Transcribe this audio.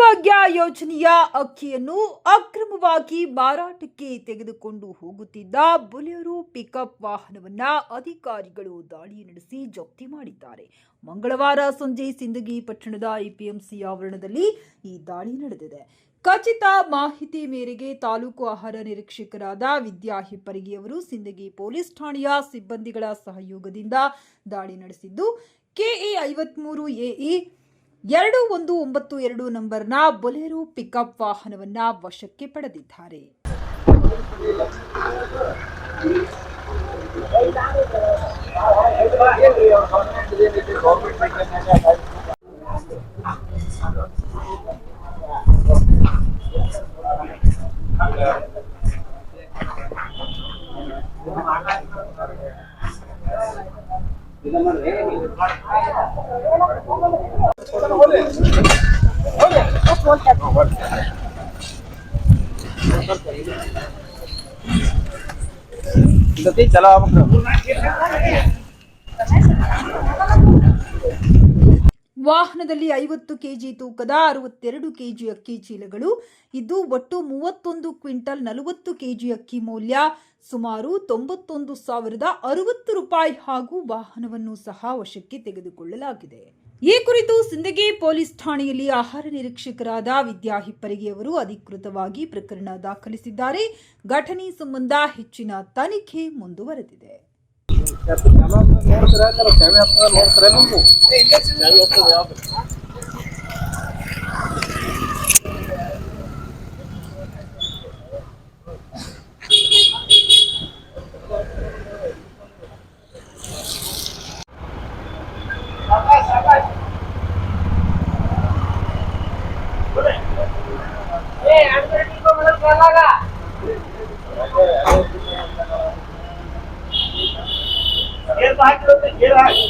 ಅನ್ನಭಾಗ್ಯ ಯೋಜನೆಯ ಅಕ್ಕಿಯನ್ನು ಅಕ್ರಮವಾಗಿ ಮಾರಾಟಕ್ಕೆ ತೆಗೆದುಕೊಂಡು ಹೋಗುತ್ತಿದ್ದ ಬುಲೆರೋ ಪಿಕಪ್ ವಾಹನವನ್ನ ಅಧಿಕಾರಿಗಳು ದಾಳಿ ನಡೆಸಿ ಜಪ್ತಿ ಮಾಡಿದ್ದಾರೆ. ಮಂಗಳವಾರ ಸಂಜೆ ಸಿಂದಗಿ ಪಟ್ಟಣದ ಎಪಿಎಂಸಿ ಆವರಣದಲ್ಲಿ ಈ ದಾಳಿ ನಡೆದಿದೆ. ಖಚಿತ ಮಾಹಿತಿ ಮೇರೆಗೆ ತಾಲೂಕು ಆಹಾರ ನಿರೀಕ್ಷಕರಾದ ವಿದ್ಯಾ ಹಿಪ್ಪರಿಗಿಯವರು ಸಿಂದಗಿ ಪೊಲೀಸ್ ಠಾಣೆಯ ಸಿಬ್ಬಂದಿಗಳ ಸಹಯೋಗದಿಂದ ದಾಳಿ ನಡೆಸಿದ್ದು, ಕೆಎ ಐವತ್ಮೂರು ಎಇ ಎರಡು ಒಂದು ಒಂಬತ್ತು ಎರಡು ನಂಬರ್ನ ಬೊಲೆರೋ ಪಿಕಪ್ ವಾಹನವನ್ನ ವಶಕ್ಕೆ ಪಡೆದಿದ್ದಾರೆ. ಜೊತೆ ಚಲೋ ವಾಹನದಲ್ಲಿ ಐವತ್ತು ಕೆಜಿ ತೂಕದ ಅರವತ್ತೆರಡು ಕೆಜಿ ಅಕ್ಕಿ ಚೀಲಗಳು, ಇದು ಒಟ್ಟು ಮೂವತ್ತೊಂದು ಕ್ವಿಂಟಲ್ ನಲವತ್ತು ಕೆಜಿ ಅಕ್ಕಿ ಮೌಲ್ಯ, ಸುಮಾರು ತೊಂಬತ್ತೊಂದು ಸಾವಿರದ ಅರವತ್ತು ರೂಪಾಯಿ ಹಾಗೂ ವಾಹನವನ್ನು ಸಹ ವಶಕ್ಕೆ ತೆಗೆದುಕೊಳ್ಳಲಾಗಿದೆ. ಈ ಕುರಿತು ಸಿಂದಗಿ ಪೊಲೀಸ್ ಠಾಣೆಯಲ್ಲಿ ಆಹಾರ ನಿರೀಕ್ಷಕರಾದ ವಿದ್ಯಾ ಹಿಪ್ಪರಿಗೆಯವರು ಅಧಿಕೃತವಾಗಿ ಪ್ರಕರಣ ದಾಖಲಿಸಿದ್ದಾರೆ ಘಟನೆ ಸಂಬಂಧ ಹೆಚ್ಚಿನ ತನಿಖೆ ಮುಂದುವರೆದಿದೆ ಕಳಲ ಕಳಲ ಹಾಕಿ